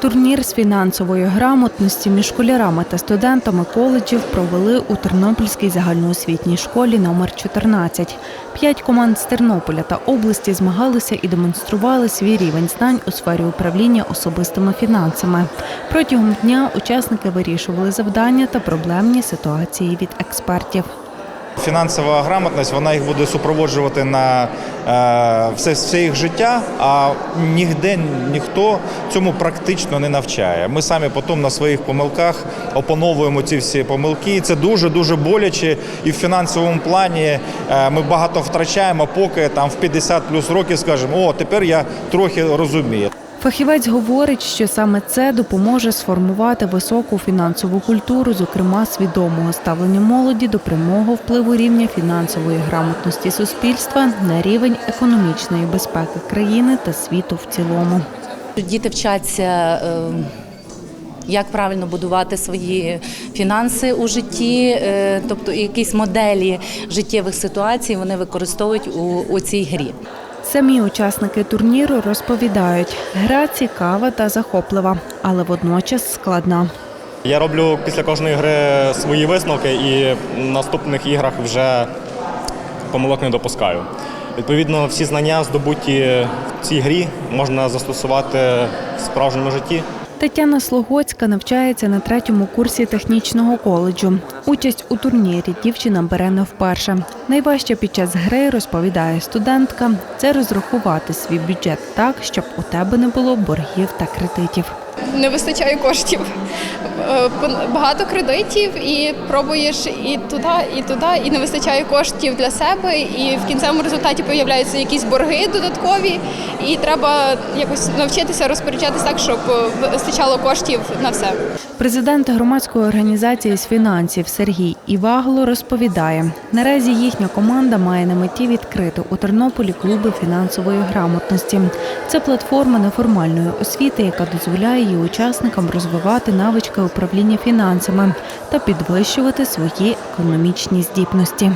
Турнір з фінансової грамотності між школярами та студентами коледжів провели у Тернопільській загальноосвітній школі номер 14. П'ять команд з Тернополя та області змагалися і демонстрували свій рівень знань у сфері управління особистими фінансами. Протягом дня учасники вирішували завдання та проблемні ситуації від експертів. Фінансова грамотність вона їх буде супроводжувати на е, все, все їх життя, а ніде ніхто цьому практично не навчає. Ми самі потім на своїх помилках опановуємо ці всі помилки. І Це дуже дуже боляче. І в фінансовому плані е, ми багато втрачаємо, поки там в 50 плюс років скажемо, о, тепер я трохи розумію. Фахівець говорить, що саме це допоможе сформувати високу фінансову культуру, зокрема свідомого ставлення молоді до прямого впливу рівня фінансової грамотності суспільства на рівень економічної безпеки країни та світу в цілому. Діти вчаться, е, як правильно будувати свої фінанси у житті, е, тобто якісь моделі життєвих ситуацій вони використовують у, у цій грі. Самі учасники турніру розповідають, гра цікава та захоплива, але водночас складна. Я роблю після кожної гри свої висновки і в наступних іграх вже помилок не допускаю. Відповідно, всі знання, здобуті в цій грі, можна застосувати в справжньому житті. Тетяна Слогоцька навчається на третьому курсі технічного коледжу. Участь у турнірі дівчина бере не вперше. Найважче під час гри розповідає студентка це розрахувати свій бюджет так, щоб у тебе не було боргів та кредитів. Не вистачає коштів. Е, Багато кредитів і пробуєш і туди, і туди, і не вистачає коштів для себе. І в кінцевому результаті появляються якісь борги додаткові, і треба якось навчитися розпоряджатися так, щоб вистачало коштів на все. Президент громадської організації з фінансів Сергій Івагло розповідає, наразі їхня команда має на меті відкрити у Тернополі клуби фінансової грамотності. Це платформа неформальної освіти, яка дозволяє її учасникам розвивати навички управління фінансами та підвищувати свої економічні здібності.